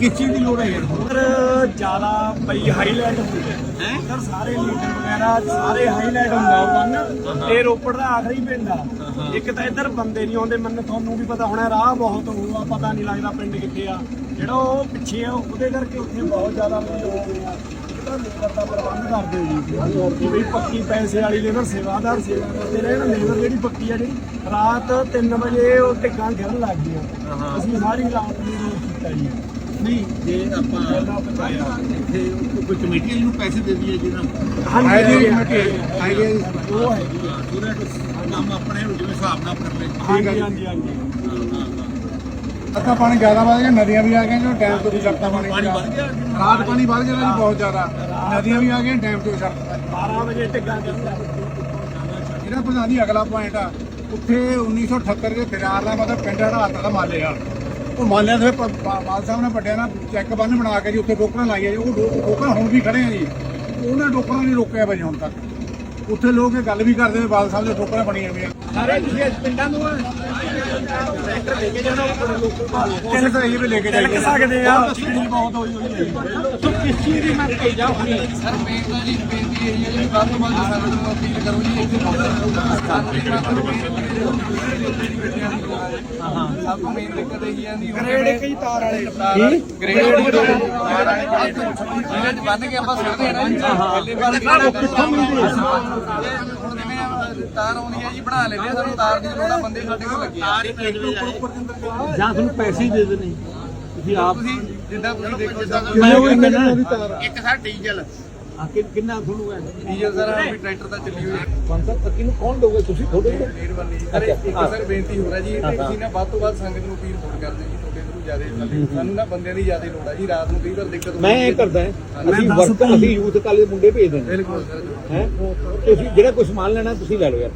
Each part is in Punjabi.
ਕਿਸ ਚੀਜ਼ ਦੀ ਲੋੜ ਹੈ ਯਾਰ? ਸਰ ਜ਼ਿਆਦਾ ਬਈ ਹਾਈਲਾਈਟ ਹੁੰਦੇ ਹੈਂ? ਸਰ ਸਾਰੇ ਲੀਡਰ ਵਗੈਰਾ ਸਾਰੇ ਹਾਈਲਾਈਟ ਹੁੰਦਾ ਉਹ ਬੰਨ। ਤੇ ਰੋਪੜ ਦਾ ਆਖਰੀ ਪਿੰਡ ਆ। ਇੱਕ ਤਾਂ ਇੱਧਰ ਬੰਦੇ ਨਹੀਂ ਆਉਂਦੇ ਮੈਨੂੰ ਤੁਹਾਨੂੰ ਵੀ ਪਤਾ ਹੋਣਾ ਰਾਹ ਬਹੁਤ ਹੋਊਗਾ ਪਤਾ ਨਹੀਂ ਲੱਗਦਾ ਪਿੰਡ ਕਿੱਥੇ ਆ। ਜਿਹੜਾ ਉਹ ਪਿੱਛੇ ਆ ਉਹਦੇ ਕਰਕੇ ਉੱਥੇ ਬਹੁਤ ਜ਼ਿਆਦਾ ਗਈ ਆ। ਵੀ ਪੱਕੀ ਪੈਸੇ ਵਾਲੀ ਲੇਬਰ ਸੇਵਾਦਾਰ ਸੇਵਾ ਕਰਦੇ ਰਹੇ ਨਾ ਲੇਬਰ ਜਿਹੜੀ ਪੱਕੀ ਆ ਜਿਹੜੀ ਰਾਤ 3 ਵਜੇ ਉਹ ਟਿੱਕਾਂ ਗਿਰਨ ਲੱਗ ਗਈਆਂ। ਅਸੀਂ ਸਾਰੀ ਰਾਤ ਨੂੰ ਰੋਕ ਕੀਤਾ ਜੀ। ਨਹੀਂ ਜੇ ਆਪਾਂ ਪਹਿਲਾਂ ਬਤਾਇਆ ਇੱਥੇ ਕੋਈ ਕਮੇਟੀ ਜਿਹਨੂੰ ਪੈਸੇ ਦੇ ਦਈਏ ਜਿਹਨਾਂ ਹਾਂਜੀ ਆਈਡੀਆ ਹਾਂਜੀ ਆਈਡੀਆ ਉਹ ਹੈਗੀ ਆ ਪੂਰਾ ਕੰਮ ਆਪਣੇ ਨੂੰ ਜਿਵੇਂ ਹਿਸਾਬ ਨਾਲ ਕਰ ਲੈ ਹਾਂਜੀ ਹਾਂਜੀ ਹਾਂਜੀ। ਅੱਧਾ ਪਾਣੀ ਜ਼ਿਆਦਾ ਵਧ ਗਿਆ ਨਦੀਆਂ ਵੀ ਆ ਗਈਆਂ ਜੋ ਡੈਮ ਤੋਂ ਵੀ ਛੱਡਤਾ ਪਾਣੀ ਪਾਣੀ ਵੱਧ ਗਿਆ ਰਾਤ ਪਾਣੀ ਵੱਧ ਗਿਆ ਜੀ ਬਹੁਤ ਜ਼ਿਆਦਾ। ਨਦੀਆਂ ਵੀ ਆ ਗਈਆਂ ਡੈਮ ਤੋਂ ਛੱਡਤਾ 12 ਵਜੇ ਲੱਗ ਗਈਆਂ ਜਿਹੜਾ ਪ੍ਰਧਾਨ ਅਗਲਾ ਪੁਆਇੰਟ ਆ। ਉੱਥੇ 1978 ਦੇ ਫਿਰਾਰ ਦਾ ਮਤਲਬ ਪਿੰਡ ਹੜਾਤਾ ਦਾ ਮਾਲੇ ਆ ਉਹ ਮਾਲਿਆਂ ਦੇ ਪ- ਪ- ਸਾਹਿਬ ਨੇ ਵੱਡਿਆਂ ਨਾਲ ਚੈੱਕ ਬੰਨ ਬਣਾ ਕੇ ਜੀ, ਉੱਥੇ ਡੋਕਰਾਂ ਲਾਈਆਂ ਜੀ, ਉਹ ਡੋ- ਟੋਕਰਾਂ ਹੁਣ ਵੀ ਖੜੇ ਆ ਜੀ। ਉਹਨਾਂ ਡੋਕਰਾਂ ਨੇ ਰੋਕਿਆ ਬਈ ਹੁਣ ਤੱਕ। ਉੱਥੇ ਲੋਕ ਇਹ ਗੱਲ ਵੀ ਕਰਦੇ ਬਾਲ ਸਾਹਿਬ ਦੇ ਡੋਕਰਾਂ ਬਣੀਆਂ ਹੋਈਆਂ। ਸਾਰੇ ਤੁਸੀਂ ਇਸ ਪਿੰਡਾਂ ਨੂੰ ਟਰੈਕਟਰ ਲੈ ਕੇ ਜਾਣਾ ਉੱਪਰ ਲੋਕਾਂ ਕਿੰਨੇ ਤਾਂ ਇਹ ਵੀ ਲੈ ਕੇ ਜਾਈਏ। ਸਕਦੇ ਆ। ਭੀੜੀ ਬਹੁਤ ਹੋਈ ਹੋਈ ਹੈ ਤੂੰ ਕਿਸ ਚੀਜ਼ ਦੀ ਮੈਂ ਭੇਜਾ ਹੁਣੀ ਸਰ ਮੇਨ ਤਾਂ ਜੀ ਬੇਨਤੀ ਇਹ ਹੈ ਜੀ ਵੱਧ ਤੋਂ ਵੱਧ ਸਾਨੂੰ ਨੂੰ ਅਪੀਲ ਕਰੋ ਜੀ ਇੱਥੇ ਹਾਂ ਸਭ ਤੋਂ ਮੇਨ ਦਿੱਕਤ ਇਹ ਹੈ ਜੀ ਗ੍ਰੇਡ ਇੱਕ ਹੀ ਤਾਰ ਵਾਲੇ। ਗ੍ਰੇਡ ਤਾਰ ਵਾਲੇ ਜਿਹੜੇ ਚ ਬੰਨ ਕੇ ਆਪਾਂ ਸੁੱਟਦੇ ਆ ਨਾ ਜੀ। ਪਹਿਲੇ ਵਾਰ ਕਿੱਥੋਂ ਮਿਲਦੀ ਹੁਣ ਜਿਵੇਂ ਤਾਰ ਆਉਂਦੀ ਹੈ ਜੀ ਬਣਾ ਲੈਂਦੇ ਆ ਸਾਨੂੰ ਤਾਰ ਦੀ ਲੋੜ ਆ ਬੰਦੇ ਸਾਡੇ ਕੋਲ ਲੱਗੇ ਆ। ਜਾਂ ਤੁਹਾਨੂੰ ਪੈਸੇ ਹੀ ਦੇ ਦੇਣੇ। ਤੁਸੀਂ ਆਪ ਤੁਸੀਂ ਜਿੱਦਾਂ ਤੁਸੀਂ ਦੇਖੋ ਸਰ ਮੈਂ ਉਹ ਕਹਿੰਦਾ ਇੱਕ ਸਰ ਡੀਜ਼ਲ। ਆ ਕਿ ਕਿੰਨਾ ਤੁਹਾਨੂੰ ਹੈ? ਡੀਜ਼ਲ ਸਰ ਵੀ ਟਰੈਕਟਰ ਤਾਂ ਚੱਲੀ ਹੋਈ ਹੈ। ਪੰਜ ਤੱਕ ਨੂੰ ਕੌਣ ਦੋਗੇ ਤੁਸੀਂ ਥੋੜੇ ਮਿਹਰਬਾਨੀ। ਜੀ ਸਰ ਇੱਕ ਸਰ ਬੇਨਤੀ ਹੋ ਰਿਹਾ ਜੀ ਤੁਸੀਂ ਨਾ ਵੱਧ ਤੋਂ ਵੱਧ ਸੰਗਤ ਨੂੰ ਅਪੀਲ ਹੋਰ ਕਰਦੇ ਜੀ ਜ਼ਿਆਦਾ ਸਾਨੂੰ ਨਾ ਬੰਦਿਆਂ ਦੀ ਜ਼ਿਆਦਾ ਲੋੜ ਆ ਜੀ ਰਾਤ ਨੂੰ ਕਈ ਵਾਰ ਦਿੱਕਤ ਹੁੰਦੀ ਮੈਂ ਇਹ ਕਰਦਾ ਅਸੀਂ ਵਰਕ ਅਸੀਂ ਯੂਥ ਕਾਲੇ ਦੇ ਮੁੰਡੇ ਭੇਜ ਦਿੰਦੇ ਬਿਲਕੁਲ ਹੈ? ਤੁਸੀਂ ਜਿਹੜਾ ਕੋਈ ਸਮਾਨ ਲੈਣਾ ਤੁਸੀਂ ਲੈ ਲਓ ਯਾਰ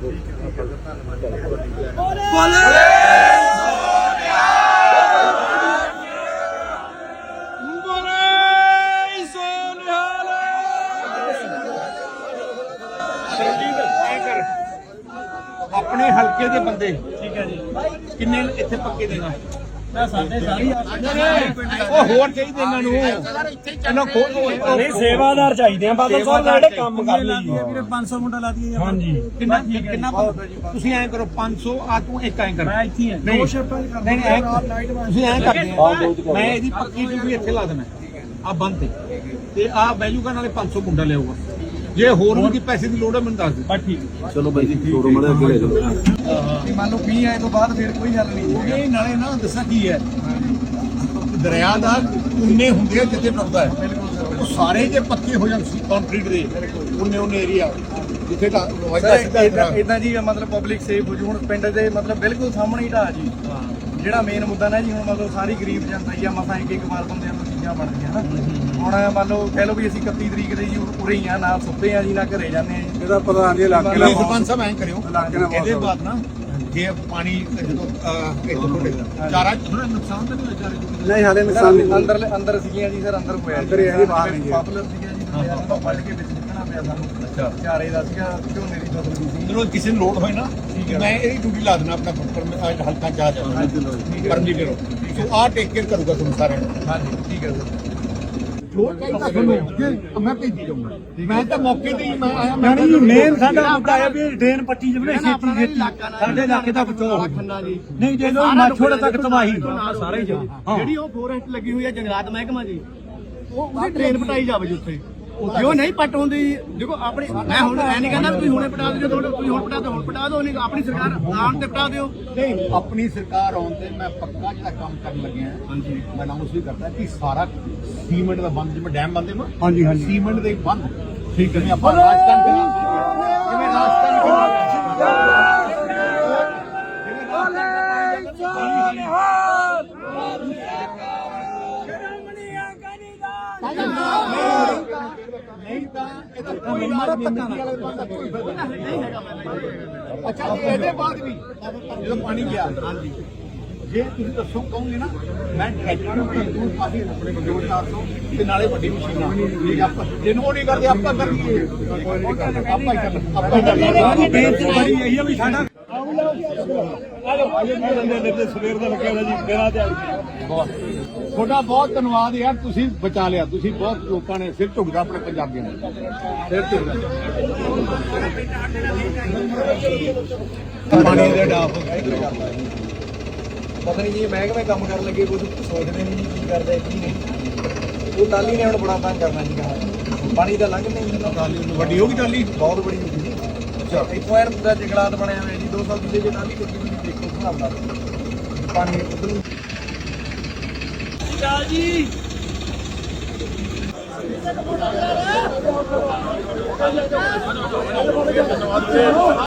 ਆਪਣੇ ਹਲਕੇ ਦੇ ਬੰਦੇ। ਠੀਕ ਹੈ ਜੀ। ਕਿੰਨੇ ਇੱਥੇ ਪੱਕੇ ਸਾਰੀ ਉਹ ਹੋਰ ਚਾਹੀਦੇ ਇਹਨਾਂ ਨੂੰ। ਇਹਨਾਂ ਖੋਲ ਨਹੀਂ ਸੇਵਾਦਾਰ ਚਾਹੀਦੇ ਆ ਬਾਦਲ ਸਾਹਿਬ ਜਿਹੜੇ ਕੰਮ ਕਰ ਲਈ ਵੀਰੇ 500 ਮੁੰਡਾ ਲਾ ਦਈਏ ਹਾਂਜੀ। ਕਿੰਨਾ ਕਿੰਨਾ ਤੁਸੀਂ ਐਂ ਕਰੋ 500 ਆ ਤੂੰ ਇੱਕ ਐਂ ਕਰ। ਮੈਂ ਇੱਥੇ ਹਾਂ ਨਹੀਂ ਦੋ ਸ਼ਿਫਟਾਂ ਚ ਨਹੀਂ ਨਹੀਂ, ਐਂ ਤੁਸੀਂ ਐਂ ਕਰਦੇ ਮੈਂ ਇਹਦੀ ਪੱਕੀ ਡਿਊਟੀ ਇੱਥੇ ਲਾ ਦੇਣਾ। ਆ ਬੰਦ ਤੇ। ਆ ਬੈਜੂਗਾ ਨਾਲੇ 500 ਮੁੰਡਾ ਲਿਆਊਗਾ। ਜੇ ਹੋਰ ਵੀ ਪੈਸੇ ਦੀ ਲੋੜ ਹੈ ਮੈਨੂੰ ਦੱਸ ਦੇ ਬਸ ਠੀਕ ਕਿ ਮੰਨ ਲਓ 20 ਆਏ ਤੋਂ ਬਾਅਦ ਫਿਰ ਕੋਈ ਹੱਲ ਨਹੀਂ ਜੀ। ਇਹ ਨਾਲੇ ਨਾ ਦੱਸਾਂ ਕੀ ਹੈ। ਦਰਿਆ ਦਾ ਉਨੇ ਹੁੰਦੇ ਆ ਜਿੱਥੇ ਟੁੱਟਦਾ ਹੈ। ਉਹ ਸਾਰੇ ਜੇ ਪੱਕੇ ਹੋ ਜਾਣ ਕੰਕਰੀਟ ਦੇ ਉਨੇ ਉਨੇ ਏਰੀਆ ਜਿੱਥੇ ਦਾ ਵਾਜਾ ਸਿੱਧਾ ਇਦਾਂ ਇਦਾਂ ਜੀ ਮਤਲਬ ਪਬਲਿਕ ਸੇਫ ਹੋ ਜੂ। ਹੁਣ ਪਿੰਡ ਦੇ ਮਤਲਬ ਬਿਲਕੁਲ ਸਾਹਮਣੇ ਹੀ ਢਾਹ ਜੀ। ਜਿਹੜਾ ਮੇਨ ਮੁੱਦਾ ਨਾ ਜੀ ਹੁਣ ਮਤਲਬ ਸਾਰੀ ਗਰੀਬ ਜਨਤਾ ਹੀ ਆ ਮਸਾਂ ਇੱਕ ਇੱਕ ਵਾਰ ਬੰਦਿਆਂ ਨੂੰ ਚੀਜ਼ਾਂ ਬਣਦੀਆਂ ਨਾ। ਹੁਣ ਮੰਨ ਲਓ ਕਹਿ ਲਓ ਵੀ ਅਸੀਂ 31 ਤਰੀਕ ਦੇ ਜੀ ਉਰੇ ਹੀ ਆ ਨਾ ਸੁੱਤੇ ਆ ਜੀ ਨਾ ਘਰੇ ਜਾਂਦੇ ਆ ਜੀ। ਇਹਦਾ ਪ੍ਰਧਾਨ ਜੀ ਇਲਾਕੇ ਦਾ ਸਰਪੰਚ ਸਾਹਿਬ ਐਂ ਕਰਿਓ ਇਲਾਕੇ ਇਹਦੇ ਬਾਅਦ ਨਾ ਜੇ ਪਾਣੀ ਜਦੋਂ ਇੱਥੇ ਤੁਹਾਡੇ ਚਾਰਾ ਥੋੜਾ ਨੁਕਸਾਨ ਤਾਂ ਨਹੀਂ ਹੋਇਆ ਚਾਰੇ ਨੂੰ? ਨਹੀਂ ਹਾਲੇ ਸਰ, ਅੰਦਰ ਅੰਦਰ ਸੀਗੀਆਂ ਜੀ ਸਰ ਅੰਦਰ ਹੋਇਆ ਅੰਦਰ ਹੀ ਹੈ ਜੀ, ਬਾਹਰ ਨਹੀਂ ਹੈ। ਪਾਪੂਲਰ ਸੀਗਾ ਜੀ ਵੱਢ ਕੇ ਵਿੱਚ ਨਿਕਲਣਾ ਪਿਆ ਸਾਨੂੰ। ਅੱਛਾ। ਚਾਰੇ ਦਾ ਸੀਗਾ ਝੋਨੇ ਦੀ ਫਸਲ ਵੀ ਸੀ। ਜਦੋਂ ਕਿਸੇ ਨੂੰ ਲੋਡ ਹੋਏ ਨਾ ਮੈਂ ਇਹਦੀ ਡਿਊਟੀ ਲਾ ਦੇਣਾ ਆਪਣਾ ਪਰ ਅੱਜ ਹਲਕਾ ਚਾਹ ਜਾ ਪਰਮਜੀਤ ਕਰੋ ਸੋ ਆ ਟੇਕ ਕੇਅਰ ਕਰੂਗਾ ਤੁਹਾਨੂੰ ਸਾਰਿਆਂ ਨੂੰ। ਹਾਂਜੀ ਠੀਕ ਹੈ ਸਰ। ਲੋਡ ਚਾਹੀਦਾ ਤੁਹਾਨੂੰ ਜੇ ਮੈਂ ਭੇਜੀ ਜਾਊਂਗਾ ਮੈਂ ਤਾਂ ਮੌਕੇ ਤੇ ਹੀ ਮੈਂ ਆਇਆ ਮੈਂ ਯਾਨੀ ਮੇਨ ਸਾਡਾ ਮੁੱਦਾ ਹੈ ਵੀ ਡਰੇਨ ਪੱਟੀ ਜਮਨੇ ਛੇਤੀ ਛੇਤੀ। ਸਾਡੇ ਇਲਾਕੇ ਦਾ ਬਚਾਓ। ਮਾਛੋੜਾ ਤੱਕ ਤਬਾਹੀ। ਸਾਰੇ ਹੀ ਜਾਓ। ਜਿਹੜੀ ਉਹ ਫੋਰੈਸਟ ਲੱਗੀ ਹੋਈ ਹੈ ਜੰਗਲਾਤ ਮਹਿਕਮਾ ਜੀ ਉਹ ਉਹਦੀ ਟ੍ਰੇਨ ਪਟਾਈ ਜਾਵੇ ਜੀ ਉੱਥੇ। ਜੋ ਨਹੀਂ ਪੱਟ ਹੁੰਦੀ ਦੇਖੋ ਆਪਣੀ ਮੈਂ ਹੁਣ ਮੈਂ ਨਹੀਂ ਕਹਿੰਦਾ ਵੀ ਤੁਸੀਂ ਹੁਣੇ ਪਟਾ ਦਿਓ ਤੁਹਾਡੇ ਤੁਸੀਂ ਹੁਣ ਪਟਾ ਦਿਓ ਹੁਣ ਪਟਾ ਦਿਓ ਨਹੀਂ ਆਪਣੀ ਸਰਕਾਰ ਆਉਣ ਤੇ ਪਟਾ ਦਿਓ। ਨਹੀਂ ਆਪਣੀ ਸਰਕਾਰ ਆਉਣ ਤੇ ਮੈਂ ਪੱਕਾ ਜਿਹੜਾ ਕੰਮ ਕਰਨ ਲੱਗਿਆ। ਹਾਂਜੀ। ਮੈਂ ਅਨਾਉਂਸ ਵੀ ਕਰਦਾ ਕਿ ਸਾਰਾ ਸੀਮੈਂਟ ਦਾ ਬੰਦ ਜਿਵੇਂ ਡੈਮ ਬੰਦੇ ਨਾ? ਹਾਂਜੀ ਹਾਂਜੀ। ਸੀਮੈਂਟ ਦੇ ਬੰਦ। ਠੀਕ ਹੈ। ਆਪਾਂ ਰਾਜਸਥਾਨ ਦੇ ਜਿਵੇਂ ਰਾਜਸਥਾਨ ਨਹੀਂ ਤਾਂ ਇਹ ਤਾਂ ਕੋਈ ਮਾਰਾ ਪੱਕਾ ਨਾ ਅੱਛਾ ਜੀ, ਇਹਦੇ ਬਾਅਦ ਵੀ ਜਦੋਂ ਪਾਣੀ ਗਿਆ ਹਾਂਜੀ। ਜੇ ਤੁਸੀਂ ਦੱਸੋ ਕਹੋਗੇ ਨਾ ਮੈਂ ਟਰੈਕਟਰ ਨੂੰ ਭੇਜ ਕਾਫੀ ਆਪਣੇ ਕੋਲ 400 ਤੇ ਨਾਲੇ ਵੱਡੀ ਮਸ਼ੀਨਾਂ। ਆ? ਆਪਾਂ ਜਿਹਨੂੰ ਨਹੀਂ ਕਰਦੇ ਆਪਾਂ ਕਰੀਏ ਆਪਾਂ ਹੀ ਬੜੀ ਇਹੀ ਵੀ ਸਾਡਾ ਸਵੇਰ ਦਾ ਲੱਗਿਆ ਜੀ ਮੇਰਾ ਤੇ ਤੁਹਾਡਾ ਬਹੁਤ ਧੰਨਵਾਦ ਯਾਰ ਤੁਸੀਂ ਬਚਾ ਲਿਆ ਤੁਸੀਂ ਬਹੁਤ ਲੋਕਾਂ ਨੇ ਸਿਰ ਝੁਕਦਾ ਆਪਣੇ ਪੰਜਾਬੀਆਂ ਨੂੰ। ਸਿਰ ਝੁਕਦਾ। ਪਾਣੀ ਦੇ ਡਾਫ ਪਤਾ ਨਹੀਂ ਜੀ ਮਹਿਕਮੇ ਕੰਮ ਕਰਨ ਲੱਗੇ ਕੁਝ ਸੋਚਦੇ ਨਹੀਂ ਜੀ ਕੀ ਕਰਦੇ ਕੀ ਨਹੀਂ। ਉਹ ਟਾਲੀ ਨੇ ਹੁਣ ਬੜਾ ਤੰਗ ਕਰਨਾ ਸੀਗਾ ਪਾਣੀ ਦਾ ਲੰਘ ਨਹੀਂ। ਹੁੰਦਾ ਵੱਡੀ ਹੋ ਗਈ ਟਾਲੀ ਬਹੁਤ ਬੜੀ ਹੋ ਗਈ। ਅੱਛਾ ਇੱਥੋਂ ਐਨ ਪੂਰਾ ਜੰਗਲਾਤ ਬਣਿਆ ਹੋਇਆ ਜੀ 2 ਸਾਲ ਦੀ ਜੇ ਟਾਲੀ ਟੁੱਟੀ ਹੋਈ ਦੇਖੋ ਹਿਸਾਬ ਨਾਲ। ਪਾਣੀ ਉਧਰ। ਨੂੰ